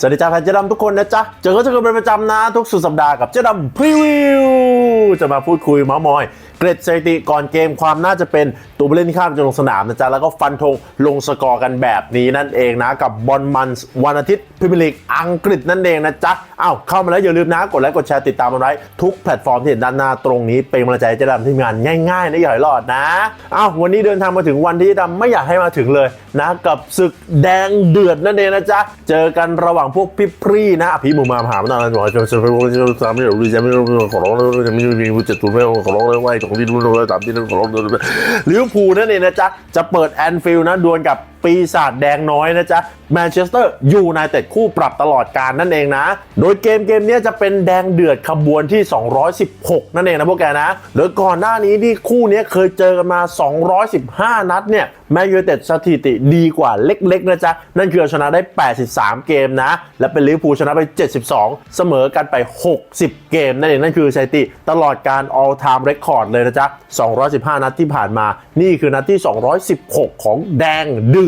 สวัสดีจ้าแฟนเจ๊ดำทุกคนนะจ๊ะ เจอก็จะกันเป็นประจำนะ ทุกสุดสัปดาห์กับเจ๊ดำพรีวิว จะมาพูดคุยเมาส์มอย เกรดสถิติก่อนเกมความน่าจะเป็นตัวผู้เล่นที่ข้ามจะลงสนามนะจ๊ะ แล้วก็ฟันธงลงสกอร์กันแบบนี้นั่นเองนะ กับบอลมันส์วันอาทิตย์พรีเมียร์ลีกอังกฤษนั่นเองนะจ๊ะ อ้าวเข้ามาแล้วอย่าลืมนะกดไลค์กดแชร์ติดตามมันไว้ทุกแพลตฟอร์มที่เห็นด้านหน้าตรงนี้เป็นกำลังใจให้เจ๊ดำที่งานง่ายๆนะอย่าให้รอดนะอ้าววันนี้เดินทางมาถึงวันที่ดำไม่อยากให้มาถึงเลยนะกับศึกแดงเดือดนั่นเองนะจ๊ะเจอกันระหว่างพวกพี่พรีนะพี่หมูมาหามาตอนนั้นบอกจะจะไปจะจะไม่รู้จะไม่รู้ขอร้องเลยจะไม่มีจะตูไม่ขอร้องเลยว่าของที่รู้เลยตามที่ขอร้องเลยลิเวอร์พูลนั่นเองนะจ๊ะจะเปิดแอนฟิลด์นะดวลกับปีศาจแดงน้อยนะจ๊ะแมนเชสเตอร์ยูไนเต็ดคู่ปรับตลอดการนั่นเองนะ โดยเกมเกมนี้จะเป็นแดงเดือดขบวนที่ 216 นั่นเองนะพวกแกนะโดยก่อนหน้านี้ที่คู่นี้เคยเจอกันมา 215 นัดเนี่ยแมนยูไนเต็ดสถิติดีกว่าเล็กๆนะจ๊ะ นั่นคือชนะได้ 83 เกมนะ และเป็นลิเวอร์พูลชนะไป 72 เสมอกันไป 60 เกม นั่นเองนั่นคือสถิติตลอดการ all time record เลยนะจ๊ะ 215 นัดที่ผ่านมา นี่คือนัดที่ 216 ของแดงเดือด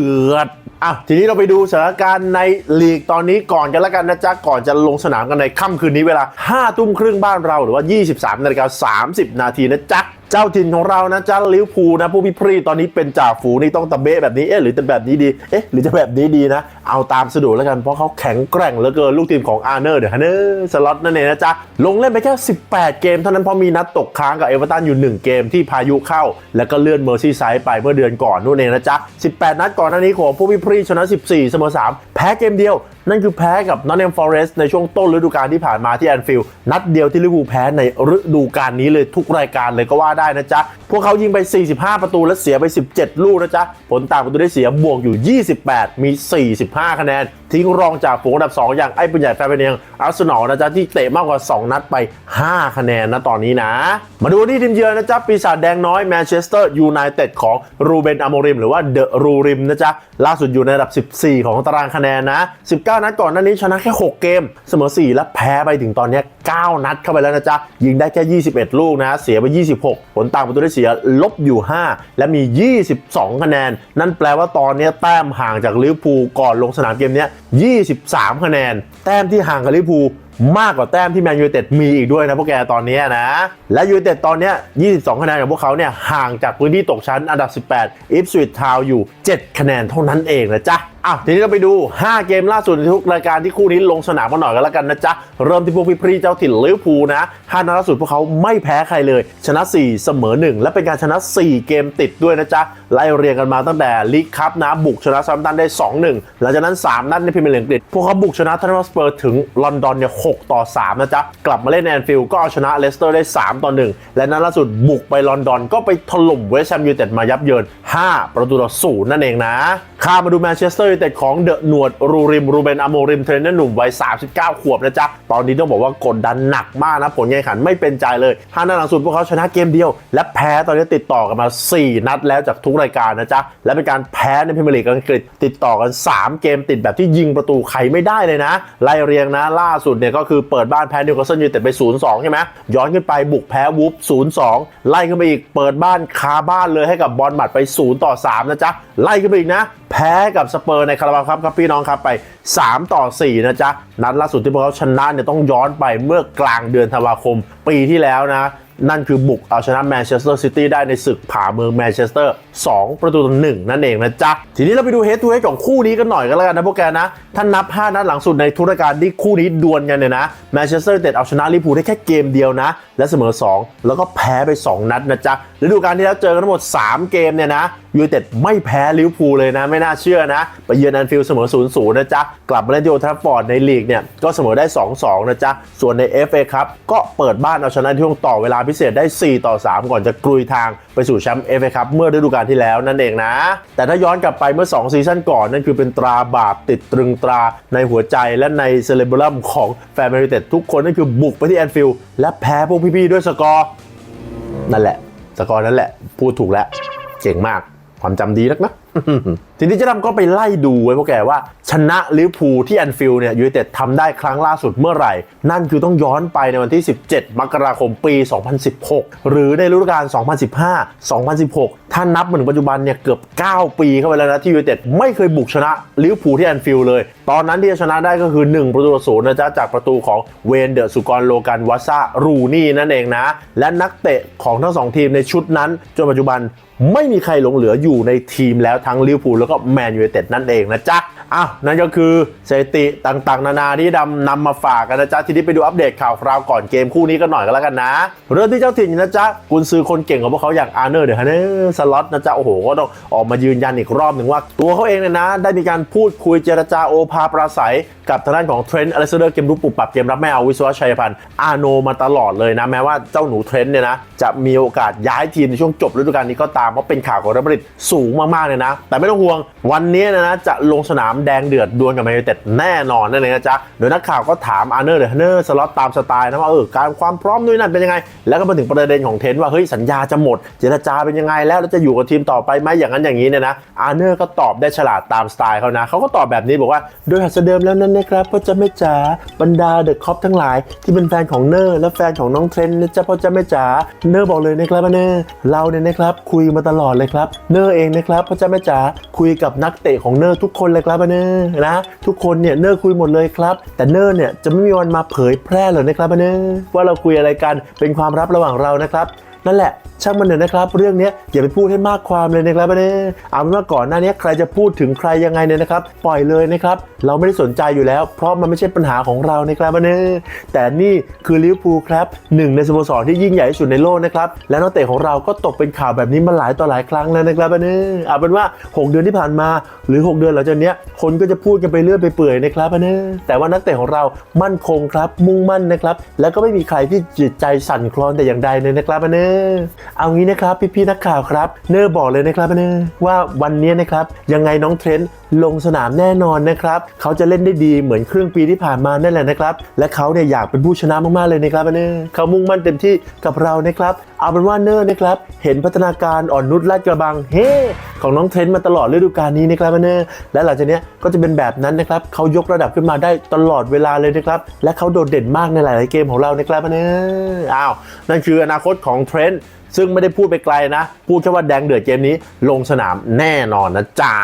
อะทีนี้เราไปดูสถานการณ์ในลีกตอนนี้ก่อนกันแล้วกันนะจ๊ะ ก่อนจะลงสนามกันในค่ำคืนนี้เวลา 5 ทุ่มครึ่งบ้านเราหรือว่า 23นาฬิกา30 นาทีนะจ๊ะ เจ้าถิ่นของเรานะจ๊ะลิวพูนะ ผู้พิพรีตอนนี้เป็นจ่าฝูนี่ต้องตะเบะแบบนี้เอ๊ะหรือจะแบบนี้ดีเอ๊ะหรือจะแบบนี้ดีนะ เอาตามสะดวกแล้วกันเพราะเขาแข็งแกร่งเหลือเกินลูกทีมของอาร์เนอร์เดอะฮันเนอร์สล็อตนั่นเองนะจ๊ะ ลงเล่นไปแค่ 18 เกมเท่านั้นเพราะมีนัดตกค้างกับเอเวอร์ตันอยู่ 1 เกมที่พายุเข้า แล้วก็เลื่อนเมอร์ซี่ไซด์ไปเมื่อเดือนก่อนนู่นเองนะจ๊ะ 18 นัดก่อนหน้านี้ของผู้พิพรีชนะ 14 เสมอ 3 แพ้เกมเดียว นั่นคือแพ้กับนอตเ a มฟอเรสต์ในช่วงต้นฤดูกาลที่ผ่านมาที่แอนฟิลด์นัดเดียวที่ลิเวอร์พูลแพ้ในฤดูกาลนี้เลยทุกรายการเลยก็ว่าได้นะจ๊ะ พวกเขายิงไป 45 ประตูและเสียไป 17 ลูกนะจ๊ะ ผลต่างประตูได้เสียบวกอยู่ 28 มี 45 คะแนน ทิ้งรองจากฝูงอันดับ 2 อย่างไอ้ปุญใหญ่แฟร์เนียงอาร์เซนอลนะจ๊ะ ที่เตะมากกว่า 2 นัดไป 5 คะแนนนะตอนนี้นะ มาดูที่ทีมเยือนนะจ๊ะปีศาจแดงน้อยแมนเชสเตอร์ยูไนเต็ดของรูเบนอโมริมหรือว่าเดอะรูริมนะจ๊ะล่าสุดอยู่ในอันดับ 14 ของตารางคะแนนนะ19 9 นัดก่อนหน้านี้ชนะแค่ 6 เกม เสมอ 4 และแพ้ไปถึงตอนนี้ 9 นัดเข้าไปแล้วนะจ๊ะ ยิงได้แค่ 21 ลูกนะ เสียไป 26 ผลต่างประตูได้เสียลบอยู่ 5 และมี 22 คะแนน นั่นแปลว่าตอนนี้แต้มห่างจากลิเวอร์พูลก่อนลงสนามเกมนี้23 คะแนน แต้มที่ห่างกับลิเวอร์พูล มากกว่าแต้มที่แมนยูเต็ดมีอีกด้วยนะพวกแกตอนนี้นะ และยูเต็ดตอนนี้ 22 คะแนนของพวกเขาเนี่ยห่างจากพื้นที่ตกชั้นอันดับ 18 อิฟสวิตทาวอยู่ 7 คะแนนเท่านั้นเองนะจ๊ะอ้าวทีนี้เราไปดู 5 เกมล่าสุดในทุกรายการที่คู่นี้ลงสนามมาหน่อยกันแล้วกันนะจ๊ะ เริ่มที่พวกพี่พรีเจ้าถิ่นลิเวอร์พูลนะ5นัดล่าสุดพวกเขาไม่แพ้ใครเลย ชนะ 4 เสมอ 1 และเป็นการชนะ 4 เกมติดด้วยนะจ๊ะ ไล่เรียงกันมาตั้งแต่ลีกคัพนะบุกชนะซัมตันได้ 2-1 หลังจากนั้น 3 นัดในพรีเมียร์ลีกอังกฤษพวกเขาบุกชนะทันนัสเปอร์ถึงลอนดอนเนี่ย6 ต่อ 3 นะจ๊ะ กลับมาเล่นแอนฟิลด์ก็เอาชนะเลสเตอร์ได้ 3 ต่อ 1 และนัดล่าสุดบุกไปลอนดอนก็ไปถล่มเวสต์แฮมยูไนเต็ดมายับเยิน 5 ประตูต่อศูนย์นั่นเองนะข้ามมาดูแมนเชสเตอร์ยูไนเต็ดของเดอะหนวดรูริมรูเบนอโมริมเทรนเนอร์หนุ่มวัย 39 ขวบนะจ๊ะ ตอนนี้ต้องบอกว่ากดดันหนักมากนะ ผลการแข่งขันไม่เป็นใจเลยห้านัดหลังสุดพวกเขาชนะเกมเดียว และแพ้ตอนนี้ติดต่อกันมา 4 นัดแล้วจากทุกรายการนะจ๊ะ และเป็นการแพ้ในพรีเมียร์ลีกอังกฤษติดต่อกัน 3 เกมติดแบบที่ยิงประตูใครไม่ได้เลยนะ ไล่เรียงนะ ล่าสุดเนี่ยก็คือเปิดบ้านแพ้นิวคาสเซิลยูไนเต็ดไป 0-2 ใช่ไหมย้อนขึ้นไปบุกแพ้วูฟ0-2 ไล่ขึ้นไปอีกเปิดบ้านคาบ้านเลยให้กับบอลหมัดไป 0 ต่อ 3 นะจ๊ะ ไล่ขึ้นไปอีกนะ แพ้กับสเปอร์ในคาราบาวครับครับพี่น้องครับไป 3 ต่อ 4 นะจ๊ะ นัดล่าสุดที่พวกเขาชนะเนี่ยต้องย้อนไปเมื่อกลางเดือนธันวาคมปีที่แล้วนะ นั่นคือบุกเอาชนะแมนเชสเตอร์ซิตี้ได้ในศึกผ่าเมืองแมนเชสเตอร์ 2 ประตูต่อหนึ่งนั่นเองนะจ๊ะ ทีนี้เราไปดูเฮดทูเฮดของคู่นี้กันหน่อยกันแล้วกันนะพวกแกนะ ถ้านับ 5 นัดหลังสุดในทุกรการที่คู่นี้ดวลกันเนี่ยนะแมนเชสเตอร์เต็ดเอาชนะลิเวอร์พูลได้แค่เกมเดียวนะ และเสมอ 2 แล้วก็แพ้ไป 2 นัดนะจ๊ะฤดูกาลที่แล้วเจอกันทั้งหมด 3 เกมเนี่ยนะยูไนเต็ดไม่แพ้ลิเวอร์พูลเลยนะไม่น่าเชื่อนะไปเยือนแอนฟิลด์เสมอ0-0นย์นะจ๊ะกลับมาเล่นที่โอลด์แทราฟฟอร์ดในลีกเนี่ยก็เสมอได้ 2-2 นะจ๊ะส่วนใน FA ครับก็เปิดบ้านเอาชนะที่ช่วงต่อเวลาพิเศษได้ 4 ต่อ 3 ก่อนจะกลุยทางไปสู่แชมป์ FA ครับเมื่อฤดูกาลที่แล้วนั่นเองนะ แต่ถ้าย้อนกลับไปเมื่อ 2 ซีซั่นก่อนนั่นคือเป็นตราบาปติดตรึงตราในหัวใจและในเซเลบรัมของแฟนแมนยูเต็ดทุกคนนั่นคือบุกไปที่แอนฟิลด์และแพ้พวกพี่ๆด้วยสกอร์นั่นแหละ สกอร์นั่นแหละพูดถูกแล้วเก่งมากความจำดีนักนะ ทีนี้เจะดำก็ไปไล่ดูไว้พวกแกว่า ชนะลิเวอร์พูลที่แอนฟิลด์เนี่ยยูไนเต็ดทำได้ครั้งล่าสุดเมื่อไหร่ นั่นคือต้องย้อนไปในวันที่ 17 มกราคมปี 2016 หรือในฤดูกาล 2015-2016 ถ้านับมาถึงปัจจุบันเนี่ยเกือบ 9 ปีเข้าไปแล้วนะที่ยูไนเต็ดไม่เคยบุกชนะลิเวอร์พูลที่แอนฟิลด์เลย ตอนนั้นที่จะชนะได้ก็คือ 1 ประตูต่อศูนย์นะจ๊ะจากประตูของเวนเดอร์สุกรโลกันวัซารูนี่นั่นเองนะ และนักเตะของทั้งสองทีมในชุดนั้นจนปัจจุบันไม่มีใครหลงเหลืออยู่ในทีมแล้วทั้งลิเวอร์พูลแล้วก็แมนยูไนเต็ดนั่นเองนะจ๊ะอ้าวนั่นก็คือสถิติต่างๆ นานาที่ดำนำมาฝากกันนะจ๊ะทีนี้ไปดูอัปเดตข่าวคราวก่อนเกมคู่นี้กันหน่อยก็แล้วกันนะ เริ่มที่เจ้าถิ่นนะจ๊ะกุนซือคนเก่งของพวกเขาอย่างอาร์เนอร์เดอะฮันเนอร์สล็อตนะจ๊ะโอ้โหก็ต้องออกมายืนยันอีกรอบหนึ่งว่า ตัวเขาเองเนี่ยนะ ได้มีการพูดคุยเจรจาโอภาปราศัย กับทางด้านของเทรนต์อเลสเดอร์เกมรุกปรับปรับเกมรับไม่เอาวิศวะชัยพันธ์อาโนมาตลอดเลยนะแม้ว่าเจ้าหนูเทรนต์เนี่ยนะจะมีโอกาสย้ายทีมในช่วงจบฤดูกาลนี้ก็ตามเพราะเป็นข่าวของเรอัลมาดริดสูงมากๆเลยนะแต่ไม่ต้องห่วง วันนี้นะนะจะลงสนามแดงเดือดดวลกับแมนยูเต็ดแน่นอนนั่นเองนะจ๊ะโดยนักข่าวก็ถามอาร์เนอร์เดอะเนอร์สล็อตตามสไตล์นะว่าเออการความพร้อมด้วยนั่นเป็นยังไง แล้วก็มาถึงประเด็นของเทนต์ว่าเฮ้ยสัญญาจะหมด เจรจาเป็นยังไงแล้วจะอยู่กับทีมต่อไปไหมอย่างนั้นอย่างนี้เนี่ยนะอาร์เนอร์ก็ตอบได้ฉลาดตามสไตล์เขานะเขาก็ตอบแบบนี้บอกว่าโดยหัสเดิมแล้วนั้นนะครับพ่อจะไม่จ๋าบรรดาเดอะคอปทั้งหลาย ที่เป็นแฟนของเนอร์และแฟนของน้องเทรนต์นะจ๊ะพ่อจะไม่จ๋าเนอร์บอกเลยนะครับเนอร์เราเนี่ยนะครับคุยมาตลอดเลยครับเนอร์เองนะครับพ่อจะไม่จ๋าคุยกับนักเตะของเนอร์ทุกคนเลยครับเนอร์นะทุกคนเนี่ยเนอร์คุยหมดเลยครับ แต่เนอร์เนี่ยจะไม่มีวันมาเผยแพร่เลยนะครับเนอร์ว่าเราคุยอะไรกันเป็นความลับระหว่างเรานะครับ นั่นแหละ ช่างมันเถอะนะครับ เรื่องนี้อย่าไปพูดให้มากความเลยนะครับเนี่ยเอาเป็นว่าก่อนหน้านี้ใครจะพูดถึงใครยังไงเนี่ยนะครับ ปล่อยเลยนะครับ เราไม่ได้สนใจอยู่แล้ว เพราะมันไม่ใช่ปัญหาของเรานะครับเนี่ยแต่นี่คือลิเวอร์พูลครับหนึ่งในสโมสรที่ยิ่งใหญ่ที่สุดในโลกนะครับ และนักเตะของเราก็ตกเป็นข่าวแบบนี้มาหลายต่อหลายครั้งแล้วนะครับเนี่ยเอาเป็นว่า 6 เดือนที่ผ่านมา หรือ 6 เดือนหลังจากนี้คนก็จะพูดกันไปเรื่อยไปเปื่อยนะครับเนี่ยแต่ว่านักเตะของเรามั่นคงครับ มุ่งมั่นนะครับ แล้วก็ไม่มีใครที่จิตใจสั่นคลอนแต่อย่างใดเลยนะครับเนี่ยเอางี้นะครับพี่ๆนักข่าวครับ เนอร์บอกเลยนะครับเนอร์ว่าวันนี้นะครับยังไงน้องเทรนต์ลงสนามแน่นอนนะครับเขาจะเล่นได้ดีเหมือนครึ่งปีที่ผ่านมานั่นแหละนะครับ และเขาเนี่ยอยากเป็นผู้ชนะมากๆเลยนะครับเนอร์เขามุ่งมั่นเต็มที่กับเรานะครับเอาเป็นว่าเนอร์นะครับเห็นพัฒนาการอ่อนนุชลาดกระบังเฮ้ของน้องเทรนต์มาตลอดฤดูกาลนี้นะครับเนอร์และหลังจากนี้ก็จะเป็นแบบนั้นนะครับเขายกระดับขึ้นมาได้ตลอดเวลาเลยนะครับและเขาโดดเด่นมากในหลาย ๆ เกมของเรานะครับเนอร์อ้าวนั่นคืออนาคตของเทรนต์ ซึ่งไม่ได้พูดไปไกลนะ พูดแค่ว่าแดงเดือดเกมนี้ลงสนามแน่นอนนะจ๋า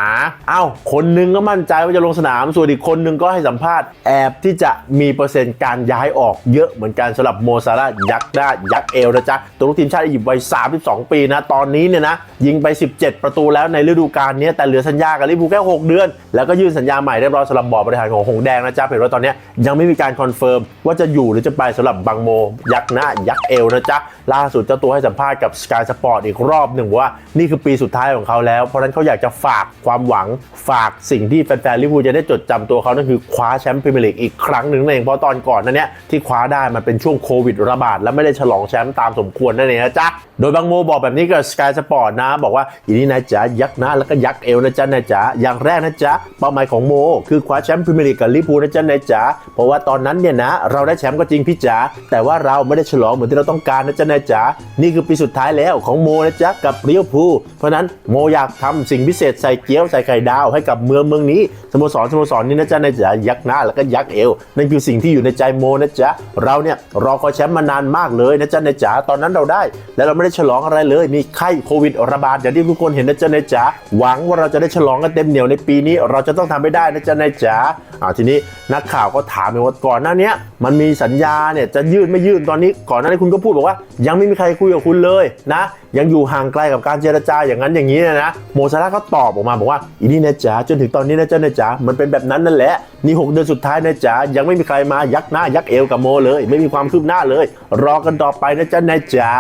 เอ้า คนหนึงก็มั่นใจว่าจะลงสนาม ส่วนอีกคนหนึงก็ให้สัมภาษณ์แอบที่จะมีเปอร์เซ็นต์การย้ายออกเยอะเหมือนกันสำหรับโมซาร่ายักษ์หน้ายักษ์เอวนะจ๊ะตัวลูกทีมชาติอียิปต์วัย 32 ปีนะ ตอนนี้เนี่ยนะ ยิงไป 17 ประตูแล้วในฤดูกาลนี้แต่เหลือสัญญากับลิเวอร์พูลแค่ 6 เดือน แล้วก็ยื่นสัญญาใหม่เรียบร้อยสำหรับบอร์ดบริหารของหงแดงนะจ๊ะเห็นว่าตอนนี้ยังไม่มีการคอนเฟิร์มว่าจะอยู่หรือจะไปสำหรับบังโมยักษ์หน้ายักษ์เอวนะจ๊ะล่าสุดเจ้าตัวให้สัมภาษณกับ Sky Sport อีกรอบหนึ่งว่านี่คือปีสุดท้ายของเขาแล้ว เพราะนั้นเขาอยากจะฝากความหวังฝากสิ่งที่แฟนๆลิเวอร์พูลจะได้จดจำตัวเขานั่นคือคว้าแชมป์พรีเมียร์ลีกอีกครั้งหนึ่งนั่นเองเพราะตอนก่อนนั้นเนี่ยที่คว้าได้มันเป็นช่วงโควิดระบาดและไม่ได้ฉลองแชมป์ตามสมควรนั่นเองนะจ๊ะ โดยบางโมบอกแบบนี้กับ Sky Sport นะ บอกว่าอีนี่นะจ๊ะยักษ์หน้าแล้วก็ยักษ์เอวนะจ๊ะนะจ๊ะอย่างแรกนะจ๊ะเป้าหมายของโม คือคว้าแชมป์พรีเมียร์ลีกกับลิเวอร์พูลนะจ๊ะนะจ๊ะเพราะว่าตอนนั้นเนี่ยนะ เราได้แชมป์ก็จริงพี่จ๋าแต่ว่าเราไม่ได้ฉลองเหมือนที่เราต้องการนะจ๊ะนะจ๊ะนี่คือปีสุดท้ายแล้วของโมนะจ๊ะกับลิเวอร์พูลเพราะนั้นโมอยากทำสิ่งพิเศษใส่เกี๊ยวใส่ไข่ดาวให้กับเมืองเมืองนี้สโมสรสโมสรนี้นะจ๊ะนะจ๊ะยักษ์หน้าแล้วก็ยักษ์เอวนั่นคือสิ่งที่อยู่ในใจโมนะจ๊ะเราเนี่ยรอคอยแชมป์มานานมากเลยนะจ๊ะนะจ๊ะตอนนั้นเราได้ แล้วเราไม่ได้ฉลองอะไรเลย มีไข้โควิดระบาดอย่างที่ทุกคนเห็นนะจ๊ะนะจ๊ะหวังว่าเราจะได้ฉลองกันเต็มเหนียวในปีนี้ เราจะต้องทำให้ได้นะจ๊ะนะจ๊ะอ่าทีนี้นักข่าวก็ถามไปว่าก่อนหน้าเนี้ยมันมีสัญญาเนี่ยจะยื่นไม่ยื่นตอนนี้ ก่อนหน้านี้คุณก็พูดบอกว่า ยังไม่มีใครคุยกับคุณเลยนะ ยังอยู่ห่างไกลกับการเจรจาอย่างนั้นอย่างนี้นยนะโมซาร่าก็ตอบออกมาบอกว่าอีนี่นะจ๊ะจนถึงตอนนี้นะจ๊ะนะจ๊ะมันเป็นแบบนั้นนั่นแหละนี่หกเดือนสุดท้ายนะจ๊ะยังไม่มีใครมายักหน้ายักเอวกับโมเลย ไม่มีความคืบหน้าเลย รอกันต่อไปนะจ๊ะนจ๊ะ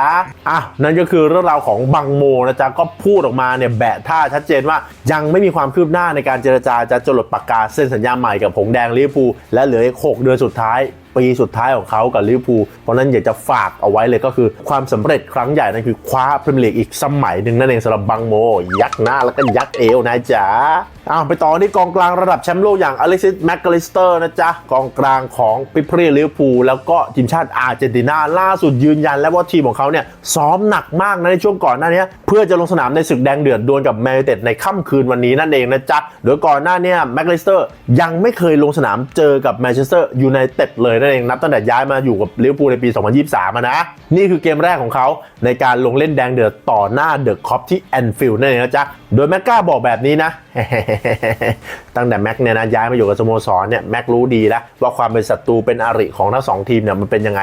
อะนั่นก็คือเรื่องราวของบังโมนะจ๊ะก็พูดออกมาเนี่ยแบะท่าชัดเจนว่ายังไม่มีความคืบหน้าในการเจรจาจะจรดปากกาเซ็นสัญญาใหม่กับผงแดงลิเวอร์พูลและเหลืออีกหกเดือนสุดท้าย ปีสุดท้ายของเขากับลิเวอร์พูลเพราะนั้นอยากจะฝากเอาไว้เลยก็คือความสำเร็จครั้งใหญ่นั่นคือคว้าพรีเมียร์ลีกอีกสมัยหนึ่งนั่นเองสำหรับบังโม ยักหน้าแล้วก็ยักเอวนะจ๊ะอ้าวไปต่อที่กองกลางระดับแชมป์โลกอย่างอเล็กซิสแมคคาลิสเตอร์นะจ๊ะกองกลางของปิพรีลิเวอร์พูลแล้วก็ทีมชาติอาร์เจนตินาล่าสุดยืนยัน แล้วว่าทีมของเขาเนี่ยซ้อมหนักมากนะในช่วงก่อนหน้านี้เพื่อจะลงสนามในศึกแดงเดือดดวลกับแมนยูเต็ดในค่ำคืนวันนี้นั่นเองนะจ๊ะโดยก่อนหน้านี้แมคคาลิสเตอร์ยังไม่เคยลงสนามเจอกับแมนเชสเตอร์ยูไนเต็ดเลยนั่นเองนับตั้งแต่ย้ายมาอยู่กับลิเวอร์พูลในปี 2023นะ นี่คือเกมแรกของเขาในการลงเล่นแดงเดือดต่อหน้าเดอะคอปที่แอนฟิลด์นั่นเองนะจ๊ะ โดยแม็กก้าบอกแบบนี้นะ ตั้งแต่แม็กเนี่ยนะย้ายมาอยู่กับสโมสรเนี่ยแม็กรู้ดีแล้วว่าความเป็นศัตรูเป็นอริของทั้งสองทีมเนี่ยมันเป็นยังไง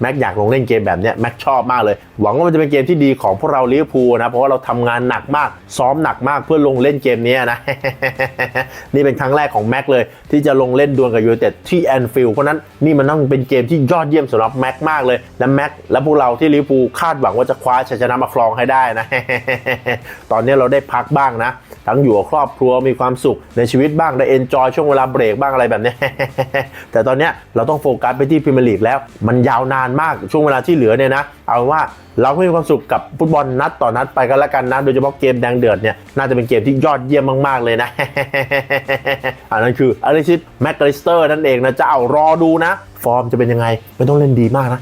แม็กอยากลงเล่นเกมแบบเนี้ยแม็กชอบมากเลย หวังว่ามันจะเป็นเกมที่ดีของพวกเราลิเวอร์พูลนะเพราะว่าเราทำงานหนักมากซ้อมหนักมากเพื่อลงเล่นเกมนี้นะนี่เป็นครั้งแรกของแม็กเลยที่จะลงเล่นดวลกับยูไนเต็ดที่แอนฟิลด์เพราะนั้นนี่มันต้องเป็นเกมที่ยอดเยี่ยมสำหรับแม็กมากเลย และแม็กและพวกเราที่ลิเวอร์พูลคาดหวังว่าจะคว้าชัยชนะมาครองให้ได้นะ ตอนนี้เราได้พักบ้างนะ ทั้งอยู่กับครอบครัวมีความสุขในชีวิตบ้างได้เอนจอยช่วงเวลาเบรกบ้างอะไรแบบนี้ แต่ตอนนี้เราต้องโฟกัสไปที่พรีเมียร์ลีกแล้ว มันยาวนานมากช่วงเวลาที่เหลือเนี่ยนะเอาว่าเราไม่มีความสุขกับฟุตบอลนัดต่อนัดไปกันแล้วกันนะโดยเฉพาะเกมแดงเดือดเนี่ยน่าจะเป็นเกมที่ยอดเยี่ยมมาก ๆ เลยนะ อันนั้นคืออลิซิสแมคกลิสเตอร์นั่นเองนะจะเอารอดูนะ ฟอร์มจะเป็นยังไงไม่ต้องเล่นดีมากนะ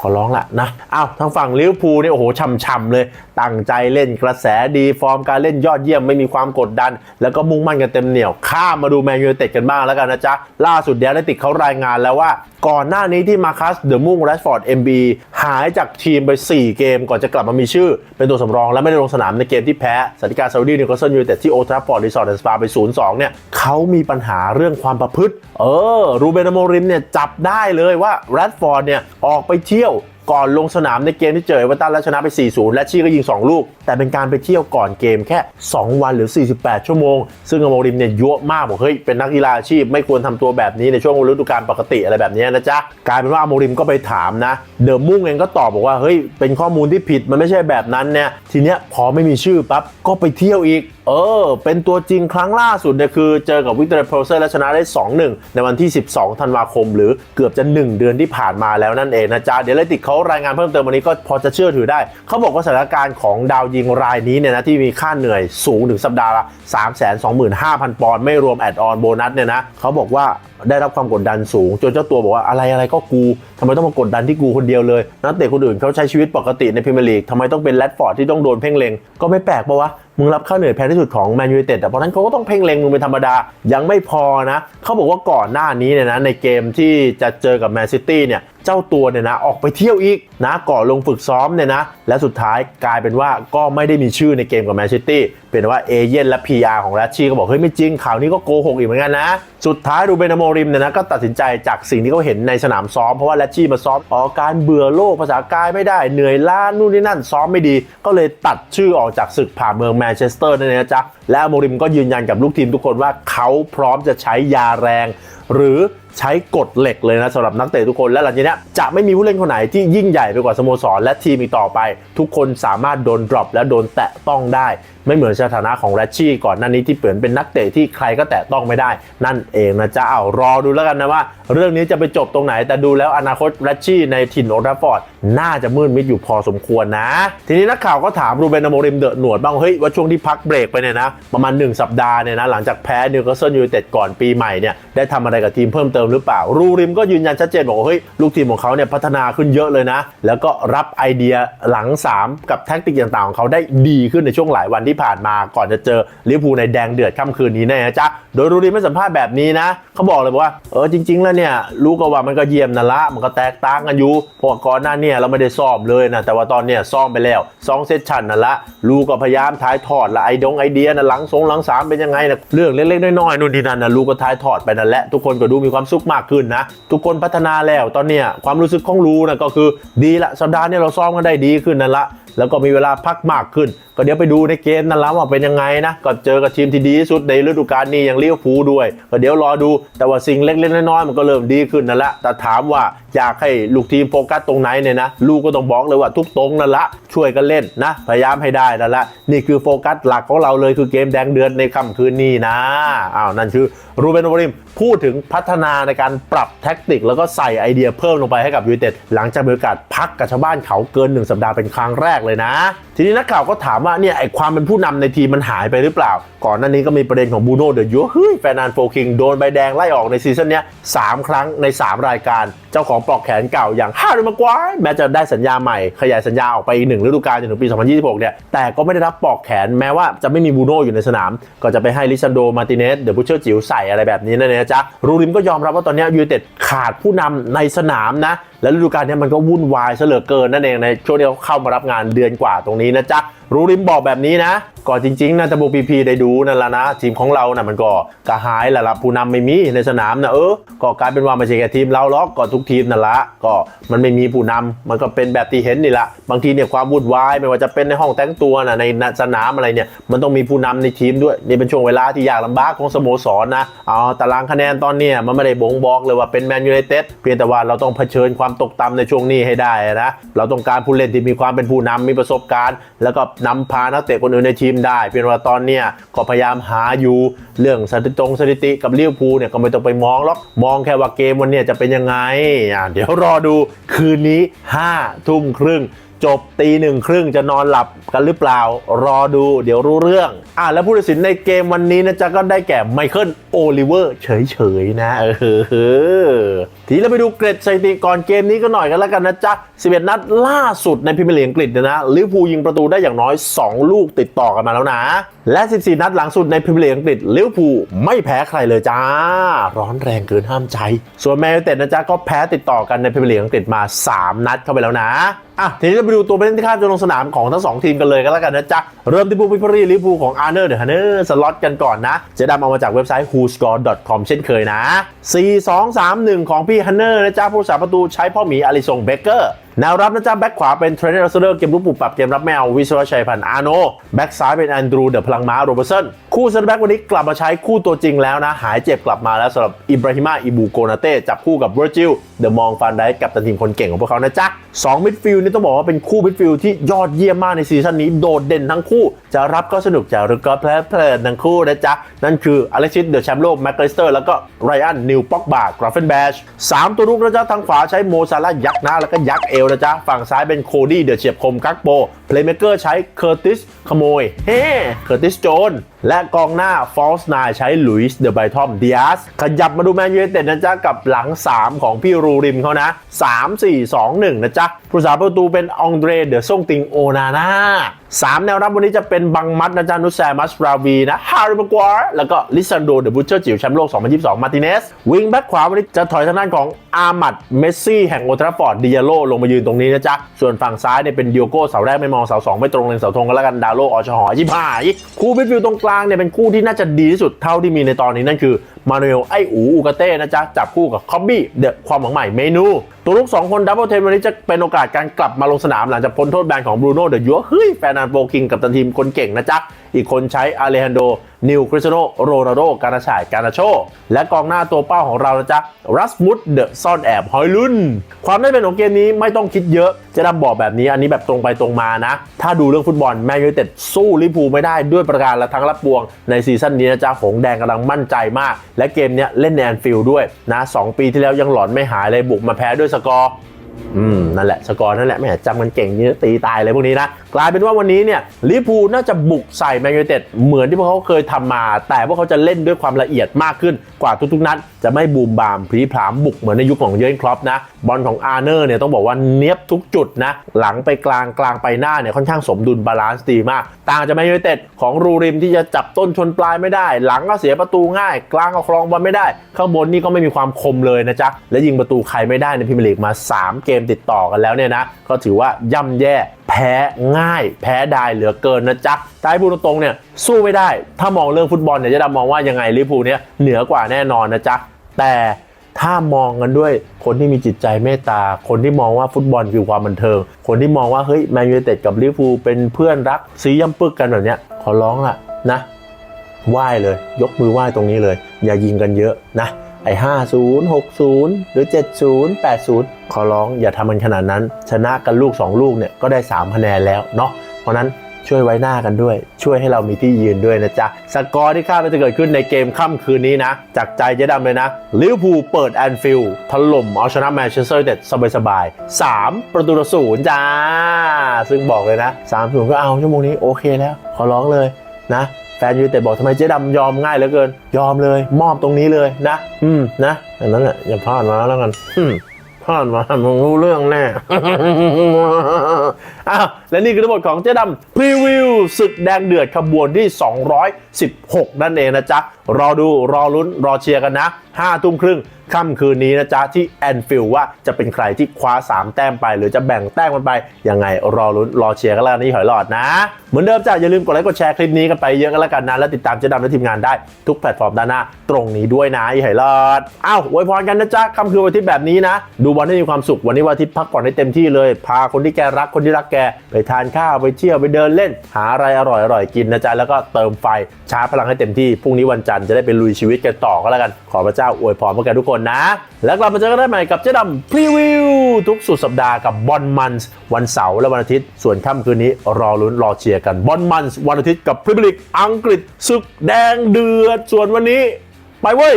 ขอร้องละนะอ้าวทางฝั่งลิเวอร์พูลเนี่ยโอ้โหช่ำๆเลย ตั้งใจเล่นกระแสดีฟอร์มการเล่นยอดเยี่ยมไม่มีความกดดัน แล้วก็มุ่งมั่นกันเต็มเหนียว ข้ามมาดูแมนยูเต็ดกันบ้างแล้วกันนะจ๊ะ ล่าสุดเดียร์ติกเขารายงานแล้วว่า ก่อนหน้านี้ที่มาคัสเดอะมุ่งแรชฟอร์ดเอ็มบีหายจากทีมไป 4 เกม ก่อนจะกลับมามีชื่อ เป็นตัวสำรองและไม่ได้ลงสนามในเกมที่แพ้สันติการซาอุดีนิวคาสเซิลยูเต็ดที่โอทราฟอร์ดรีสอร์ทแอนด์สปาไป 0-2 เนี่ยเขามีปัญหาเรื่องความประพฤติ เออรูเบนโมริมเนี่ยจับได้เลยว่าแรดฟอร์ดเนี่ยออกไปเที่ยว ก่อนลงสนามในเกมที่เจอเอเวอร์ตันแล้วชนะไป 4-0 และชี่ก็ยิง 2 ลูก แต่เป็นการไปเที่ยวก่อนเกมแค่ 2 วันหรือ 48 ชั่วโมง ซึ่งอโมริมเนี่ยยั่วมากบอกเฮ้ยเป็นนักกีฬาอาชีพไม่ควรทำตัวแบบนี้ในช่วงฤดูกาลปกติอะไรแบบนี้นะจ๊ะกลายเป็นว่าอโมริมก็ไปถามนะ เดอะมุ่งเองก็ตอบบอกว่าเฮ้ยเป็นข้อมูลที่ผิดมันไม่ใช่แบบนั้นเนี่ยทีเนี้ยพอไม่มีชื่อปั๊บก็ไปเที่ยวอีก เออ เป็นตัวจริงครั้งล่าสุดเนี่ยคือเจอกับวิกเตอร์โพรเซอร์และชนะได้ 2-1 ในวันที่ 12 ธันวาคม หรือเกือบจะ 1 เดือนที่ผ่านมาแล้วนั่นเองนะจ๊ะ เดี๋ยวเลติกเขารายงานเพิ่มเติมวันนี้ก็พอจะเชื่อถือได้ เขาบอกว่าสถานการณ์ของดาวยิงรายนี้เนี่ยนะที่มีค่าเหนื่อยสูงถึงสัปดาห์ละ 325,000 ปอนด์ไม่รวมแอดออนโบนัสเนี่ยนะเขาบอกว่าได้รับความกดดันสูง จนเจ้าตัวบอกว่าอะไรอะไรก็กูทำไมต้องมากดดันที่กูคนเดียวเลยนักเตะคนอื่นเขาใช้ชีวิตปกติในพรีเมียร์ลีกทำไมต้องเป็นแรดฟอร์ดที่ต้องโดนเพ่งเล็งก็ไม่แปลกปะวะ มึงรับค่าเหนื่อยแพงที่สุดของแมนยูไนเต็ดแต่เพราะนั้นเขาก็ต้องเพ่งเล็งมึงเป็นธรรมดา ยังไม่พอนะเขาบอกว่าก่อนหน้านี้เนี่ยนะในเกมที่จะเจอกับแมนซิตี้เนี่ยเจ้าตัวเนี่ยนะออกไปเที่ยวอีกนะก่อลงฝึกซ้อมเนี่ยนะและสุดท้ายกลายเป็นว่าก็ไม่ได้มีชื่อในเกมกับแมนซิตี้เป็นว่าเอเย่นและ PR ของแรชชี่ก็บอกเฮ้ยไม่จริงข่าวนี้ก็โกหกอีกเหมือนกันนะสุดท้ายดูเบนโมริมเนี่ยนะก็ตัดสินใจจากสิ่งที่เขาเห็นในสนามซ้อมเพราะว่าแรชชี่มาซ้อมออการเบื่อโลกภาษากายไม่ได้เหนื่อยล้านู่นนี่นั่นซ้อมไม่ดี ก็เลยตัดชื่อออกจากศึกผ่าเมืองแมนเชสเตอร์นั่นเองนะจ๊ะและโมริมก็ยืนยันกับลูกทีมทุกคนว่าเขาพร้อมจะใช้ยาแรง หรือ ใช้กฎเหล็กเลยนะสำหรับนักเตะทุกคนและหลังจากนี้จะไม่มีผู้เล่นคนไหนที่ยิ่งใหญ่ไปกว่าสโมสร และทีมอีกต่อไป ทุกคนสามารถโดนดรอปและโดนแตะต้องได้ ไม่เหมือนสถานะของแรชชี่ก่อนหน้านี้ที่เปลี่ยนเป็นนักเตะที่ใครก็แตะต้องไม่ได้ นั่นเองนะจ๊ะเอารอดูแล้วกันนะว่า เรื่องนี้จะไปจบตรงไหน แต่ดูแล้วอนาคตแรชชี่ในถิ่นโอลด์แทราฟฟอร์ดน่าจะมืดมิดอยู่พอสมควรนะ ทีนี้นักข่าวก็ถามรูเบนอโมริมเดอะหนวดบ้างเฮ้ยว่าช่วงที่พักเบรกไปเนี่ยนะประมาณ 1 สัปดาห์เนี่ยนะหลังจากแพ้นิวคาสเซิลยูไนเต็ดก่อนปีใหม่เนี่ยได้ทำอะไรกับทีมเพิ่มเติมหรือเปล่า รูริมก็ยืนยันชัดเจนบอกว่าเฮ้ยลูกทีมของเขาเนี่ยพัฒนาขึ้นเยอะเลยนะ แล้วก็รับไอเดียหลัง 3 กับแท็กติกต่างๆของเขาได้ดีขึ้นในช่วงหลายวันที่ผ่านมาก่อนจะเจอลิเวอร์พูลในแดงเดือดค่ำคืนนี้แนะจ๊ะโดยรูริมไม่สัมภาษณ์แบบนี้นะเขาบอกเลยว่าเออจริง ๆ แล้วเนี่ยรู้ก็ว่ามันก็เยี่ยมนั่นละมันก็แตกต่างกันอยู่เพราะก่อนหน้าเนี่ยเราไม่ได้ซ้อมเลยนะแต่ว่าตอนเนี้ยซ้อมไปแล้วสองเซสชันนั่นละลูกก็พยายามถ่ายทอดละไอดงไอเดียนะหลังสงหลังสามเป็นยังไงนะเรื่องเล็กๆน้อยๆนู่นนี่นั่นนะลูกก็ถ่ายทอดไปนั่นแหละทุกคนก็ดูมีความสุขมากขึ้นนะทุกคนพัฒนาแล้วตอนเนี้ยความรู้สึกของลูนะก็คือดีละสัปดาห์เนี้เราซ้อมกันได้ดีขึ้นนั่นละแล้วก็มีเวลาพักมากขึ้น ก็เดี๋ยวไปดูในเกมนั่นแล้วว่าเป็นยังไงนะก็เจอกับทีมที่ดีที่สุดในฤดูกาลนี้อย่างเลิเวอร์พูด้วย ก็เดี๋ยวรอดูแต่ว่าสิ่งเล็กๆน้อยๆมันก็เริ่มดีขึ้นนั่นแหละแต่ถามว่าอยากให้ลูกทีมโฟกัสตรงไหนเนี่ยนะลูกก็ต้องบอกเลยว่าทุกตรงนั่นละช่วยกันเล่นนะพยายามให้ได้นั่นละนี่คือโฟกัสหลักของเราเลยคือเกมแดงเดือนในค่ำคืนนี้นะอ้าวนั่นคือรูเบนโอริมพูดถึงพัฒนาในการปรับแท็กติก แล้วก็ใส่ไอเดียเพิ่มลงไปให้กับยูไนเต็ดหลังจากมีโอกาสพักกับชาวบ้านเขาเกิน 1 สัปดาห์เป็นครั้งแรกเลยนะ ทีนี้นักข่าวก็ถามว่าาเนี่ยไอความเป็นผู้นำในทีมมันหายไปหรือเปล่า ก่อนหน้านี้ก็มีประเด็นของบูโน่เดอะยูเฮ้ยแฟนานโฟคิงโดนใบแดงไล่ออกในซีซั่นนี้สามครั้งใน 3 รายการ เจ้าของปลอกแขนเก่าอย่างฮาริมากวายแม้จะได้สัญญาใหม่ขยายสัญญาออกไปอีกหนึ่งฤดูกาลจนถึงปี 2026 เนี่ยแต่ก็ไม่ได้รับปลอกแขนแม้ว่าจะไม่มีบูโน่อยู่ในสนาม ก็จะไปให้ลิซันโดมาร์ติเนสเดอะบูเชอร์จิ๋วใส่อะไรแบบนี้นั่นเองนะจ๊ะรูริมก็ยอมรับว่าตอนนี้ยูเต็ดขาดผู้นำในสนามนะและฤดูกาลนี้มันก็วุ่นวายเหลือเกินนั่นเองในช่วงที่เขาเข้ามารับงานเดือนกว่าตรงนี้นะจ๊ะรูริมบอกแบบนี้นะก่อนจริงๆนะตะบูพีพีได้ดูนั่นแหละนะ ทีมของเรานะ่ะมันก็กระหายละละผู้นำไม่มีในสนามนะเออ ก็กลายเป็นว่าไม่ใช่แค่ทีมเราหรอกก็ทุกทีมนั่นละ ก็มันไม่มีผู้นำมันก็เป็นแบบที่เห็นนี่แหละบางทีเนี่ยความวุ่นวายไม่ว่าจะเป็นในห้องแต่งตัวนะในสนามอะไรเนี่ยมันต้องมีผู้นำในทีมด้วยนี่เป็นช่วงเวลาที่ยากลำบากของสโมสรนะเอาตารางคะแนนตอนเนี้ยมันไม่ได้บ่งบอกเลยว่าเป็นแมนยูไนเต็ดเพียงแต่ว่าเราต้องเผชิญความตกต่ำในช่วงนี้ให้ได้นะเราต้องการผู้เล่นที่มีความเป็นผู้นำมีประสบการณ์ แล้วก็นำพานักเตะคนอื่นในทีมได้เพียงว่าตอนเนี้ยก็พยายามหาอยู่เรื่องสถิติสถิติกับลิเวอร์พูลเนี่ยก็ไม่ต้องไปมองหรอกมองแค่ว่าเกมวันเนี้ยจะเป็นยังไงอะเดี๋ยวรอดูคืนนี้5ทุ่มครึ่งจบตีหนึ่งครึ่งจะนอนหลับกันหรือเปล่า รอดูเดี๋ยวรู้เรื่อง อะแล้วผู้ตัดสินในเกมวันนี้นะจ๊ะก็ได้แก่ไมเคิลโอลิเวอร์เฉยๆนะเออ ทีเราไปดูเกรดสถิติก่อนเกมนี้ก็หน่อยกันแล้วกันนะจ๊ะ 11 นัดล่าสุดในพรีเมียร์ลีกอังกฤษนะ ลิเวอร์พูลยิงประตูได้อย่างน้อย 2 ลูกติดต่อกันมาแล้วนะ และ 14 นัดหลังสุดในพรีเมียร์ลีกอังกฤษ ลิเวอร์พูลไม่แพ้ใครเลยจ้า ร้อนแรงเกินห้ามใจ ส่วนแมนยูเต็ดนะจ๊ะก็แพ้ติดต่อกันในพรีเมียร์ลีกอังกฤษมา 3 นัดเข้าไปแล้วนะอะทีนี้เราไปดูตัวผู้เล่นที่คาดจะลงสนามของทั้งสองทีมกันเลยก็แล้วกันนะจ๊ะ เริ่มที่บูปิพรีลิเวอร์พูของอาร์เนอร์เดอะฮันเนอร์สล็อตกันก่อนนะ จะดำเอามาจากเว็บไซต์ whoscore.com เช่นเคยนะ 4 2 3 1 ของพี่ฮันเนอร์นะจ้าผู้สาประตูใช้พ่อหมีอลิซงเบเกอร์ แนวรับนะจ๊ะแบ็คขวาเป็นเทรนเนอร์สเซอร์เกมรุกปรับปรับเกมรับแมววิศวชัยพันธ์อาโนแบ็คซ้ายเป็นแอนดรูเดอะพลังม้าโรเบอร์สันคู่เซนแบ็ควันนี้กลับมาใช้คู่ตัวจริงแล้วนะ หายเจ็บกลับมาแล้วสำหรับอิบราฮิมาอิบูโกนาเต้จับคู่กับเวอร์จิลเดอะมองฟันได้กับตันทีมคนเก่งของพวกเขานะจ๊ะสองมิดฟิลด์นี่ต้องบอกว่าเป็นคู่มิดฟิลด์ที่ยอดเยี่ยมมากในซีซั่นนี้โดดเด่นทั้งคู่ จะรับก็สนุกจะรึกก็เพลิดเพลินทั้งคู่นะจ๊ะนั่นคืออเล็กซิสเดอะแชมป์โลกแม็กเลสเตอร์แล้วก็ไรอันนิวป็อกบาร์กราฟเฟนแบชสามตัวรุกนะจ๊ะทางขวาใช้โมซาลายักหน้าแล้วก็ยักเอวนะจ๊ะ ฝั่งซ้ายเป็นโคดี้เดอะเฉียบคมกักโปเพลย์เมเกอร์ใช้เคอร์ติสขโมย เฮ้เคอร์ติสโจน และกองหน้าฟอลส์นายใช้ลุยส์เดอะไบทอมดิอาสขยับมาดูแมนยูไนเต็ดนะจ๊ะ กับหลัง 3 ของพี่รูริมเขานะ 3 4 2 1 นะจ๊ะ ผู้สาประตูเป็นองเดรเดอะซ่งติงโอนาน่าสามแนวรับวันนี้จะเป็นบังมัดนะจ๊ะนุสแซมัสราวีนะฮาริมากวาร์แล้วก็ลิซันโดเดอะบูเชอร์จิ๋วแชมป์โลก 2022 มาร์ติเนสวิงแบ็คขวาวันนี้จะถอยทางด้านของอามัดเมสซี่แห่งโอทราฟอร์ดดิยาโลลงมายืนตรงนี้นะจ๊ะ ส่วนฝั่งซ้ายเนี่ยเป็นดิโอโก้เสาแรกไม่มองเสาสองไม่ตรงเลนเสาธงก็แล้วกันดาวโลออชหอยิบหายคู่มิดฟิลด์ตรงกลางเนี่ยเป็นคู่ที่น่าจะดีที่สุดเท่าที่มีในตอนนี้นั่นคือ มานูเอลไออูอูกาเต้นะจ๊ะ จับคู่กับคอบบี้เดอะความหวังใหม่เมนู ตัวลูก 2 คนดับเบิลเทนวันนี้จะเป็นโอกาสการกลับมาลงสนามหลังจากพ้นโทษแบนของบรูโน่เดอะยัวเฮ้ยแฟนนานโบคิงกับตันทีมคนเก่งนะจ๊ะ อีกคนใช้อาเลฮันโด นิวคริสโนโรนัลโดการาชายการาโช และกองหน้าตัวเป้าของเรานะจ๊ะรัสมุดเดอะซ่อนแอบฮอยลุนความได้เป็นของเกมนี้ไม่ต้องคิดเยอะจะดำบอกแบบนี้อันนี้แบบตรงไปตรงมานะ ถ้าดูเรื่องฟุตบอลแมนยูเต็ดสู้ลิเวอร์พูไม่ได้ด้วยประการละทั้งรับปวงในซีซั่นนี้นะจ๊ะหงแดงกำลังมั่นใจมากและเกมเนี้ยเล่นในแอนฟิลด์ด้วยนะสองปีที่แล้วยังหลอนไม่หายเลยบุกมาแพ้ด้วยสกอร์ อืมนั่นแหละสกอร์นั่นแหละแม่จำกันเก่งนี่ตีตายเลยพวกนี้นะ กลายเป็นว่าวันนี้เนี่ยลิเวอร์พูน่าจะบุกใส่แมนยูเต็ดเหมือนที่พวกเขาเคยทำมา แต่พวกเขาจะเล่นด้วยความละเอียดมากขึ้นกว่าทุกๆนัด จะไม่บูมบามพรีพรามบุกเหมือนในยุคของเยอร์เกนคลอปนะ บอลของอาร์เนอร์เนี่ยต้องบอกว่าเนี้ยบทุกจุดนะ หลังไปกลางกลางไปหน้าเนี่ยค่อนข้างสมดุลบาลานซ์ดีมาก ต่างจากแมนยูเต็ดของรูริมที่จะจับต้นชนปลายไม่ได้ หลังก็เสียประตูง่าย กลางก็ครองบอลไม่ได้ ข้างบนนี่ก็ไม่มีความคมเลยนะจ๊ะและยิงประตูใครไม่ได้ในพรีเมียร์ลีกมา 3เกมติดต่อกันแล้วเนี่ยนะ ก็ถือว่าย่ำแย่แพ้ง่าย แพ้ได้เหลือเกินนะจ๊ะแต่ให้พูดตรงๆเนี่ยสู้ไม่ได้ ถ้ามองเรื่องฟุตบอลเนี่ยจะดำมองว่ายังไงลิเวอร์พูลเนี่ยเหนือกว่าแน่นอนนะจ๊ะแต่ถ้ามองกันด้วยคนที่มีจิตใจเมตตา คนที่มองว่าฟุตบอลคือความบันเทิง คนที่มองว่าเฮ้ยแมนยูเต็ดกับลิเวอร์พูลเป็นเพื่อนรักซีย่ำปึกกันแบบเนี้ยขอร้องล่ะนะไหว้เลย ยกมือไหว้ตรงนี้เลย อย่ายิงกันเยอะนะ ไอ้50 60หกศูนย์หรือ70 80ขอร้องอย่าทำมันขนาดนั้น ชนะกันลูก2ลูกเนี่ยก็ได้3คะแนนแล้วเนาะเพราะนั้นช่วยไว้หน้ากันด้วย ช่วยให้เรามีที่ยืนด้วยนะจ๊ะ สกอร์ที่คาดว่าจะเกิดขึ้นในเกมค่ำคืนนี้นะ จากใจเจ๊ดำเลยนะลิเวอร์พูลเปิดแอนฟิลด์ถล่มเอาชนะแมนเชสเตอร์ยูไนเต็ดสบายๆ 3 ประตูต่อศูนย์จ้า ซึ่งบอกเลยนะ3ศูนย์ก็เอาชั่วโมงนี้โอเคแล้ว ขอร้องเลยนะ แฟนยูไนเต็ดบอกทำไมเจ๊ดำยอมง่ายเหลือเกิน ยอมเลย มอบตรงนี้เลยนะ อืมนะอันนั้นแหละอย่าพลาดมาแล้วกัน อืมพลาดมามึงรู้เรื่องแน่ อ้าวและนี่คือทั้งหมดของเจ๊ดำพรีวิวศึกแดงเดือดขบวนที่ 216 นั่นเองนะจ๊ะ รอดูรอลุ้นรอเชียร์กันนะ5ทุ่มครึ่งค่ำคืนนี้นะจ๊ะ ที่แอนฟิลว่าจะเป็นใครที่คว้า 3 แต้มไป หรือจะแบ่งแต้มกันไป ยังไงรอลุ้นรอเชียร์กันแล้วนี่หอยหลอดนะ เหมือนเดิมจ้ะอย่าลืมกดไลค์กดแชร์คลิปนี้กันไปเยอะกันแล้วกันนะ และติดตามเจ๊ดำและทีมงานได้ทุกแพลตฟอร์มด้านหน้า ตรงนี้ด้วยนะหอยหลอดอ้าวอวยพรกันนะจ๊ะค่ำคืนวันอาทิตย์แบบนี้นะ ดูบอลให้มีความสุขวันนี้วันทิตย์พักผ่อนให้เต็มที่เลย พาคนที่แกรักคนที่รักแกไปทานข้าวไปเที่ยวไปเดินเล่น หาอะไรอร่อยอร่อยๆกินนะจ๊ะแล้วก็เติมไฟชาร์จพลังให้เต็มที่พรุ่งนี้วันจันทร์จะได้ไปลุยชีวิตกันต่อก็แล้วกัน ขอพระเจ้าอวยพรพวกแกทุกคนนะ แล้วกลับมาเจอกันได้ใหม่กับเจ๊ดำพรีวิวทุกสุดสัปดาห์กับบอลมันส์วันเสาร์และวันอาทิตย์ส่วนค่ำคืนนี้รอลุ้นรอเชียร์กันบอลมันส์วันอาทิตย์กับพรีเมียร์ลีกอังกฤษศึกแดงเดือดส่วนวันนี้ ไปเว้ย